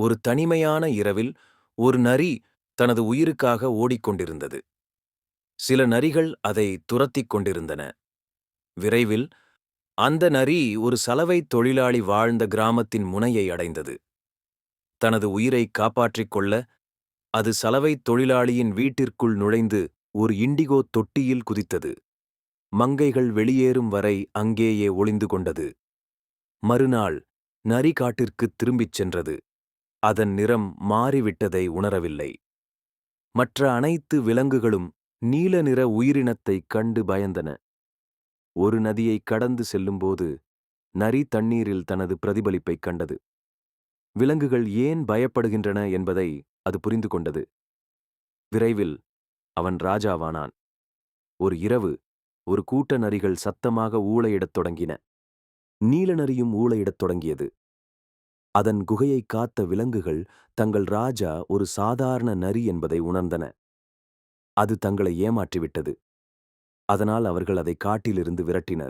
ஒரு தனிமையான இரவில் ஒரு நரி தனது உயிருக்காக ஓடிக்கொண்டிருந்தது. சில நரிகள் அதை துரத்திக் கொண்டிருந்தன. விரைவில் அந்த நரி ஒரு சலவைத் தொழிலாளி வாழ்ந்த கிராமத்தின் முனையை அடைந்தது. தனது உயிரை காப்பாற்றிக் கொள்ள அது சலவைத் தொழிலாளியின் வீட்டிற்குள் நுழைந்து ஒரு இண்டிகோ தொட்டியில் குதித்தது. மங்கைகள் வெளியேறும் வரை அங்கேயே ஒளிந்து கொண்டது. மறுநாள் நரி காட்டிற்குத் திரும்பிச் சென்றது. அதன் நிறம் மாறிவிட்டதை உணரவில்லை. மற்ற அனைத்து விலங்குகளும் நீல நிற உயிரினத்தைக் கண்டு பயந்தன. ஒரு நதியை கடந்து செல்லும்போது நரி தண்ணீரில் தனது பிரதிபலிப்பைக் கண்டது. விலங்குகள் ஏன் பயப்படுகின்றன என்பதை அது புரிந்து கொண்டது. விரைவில் அவன் ராஜாவானான். ஒரு இரவு ஒரு கூட்ட நரிகள் சத்தமாக ஊளையிடத் தொடங்கின. நீல நரியும் ஊளையிடத் தொடங்கியது. அதன் குகையைக் காத்த விலங்குகள் தங்கள் ராஜா ஒரு சாதாரண நரி என்பதை உணர்ந்தன. அது தங்களை ஏமாற்றிவிட்டது. அதனால் அவர்கள் அதை காட்டிலிருந்து விரட்டினர்.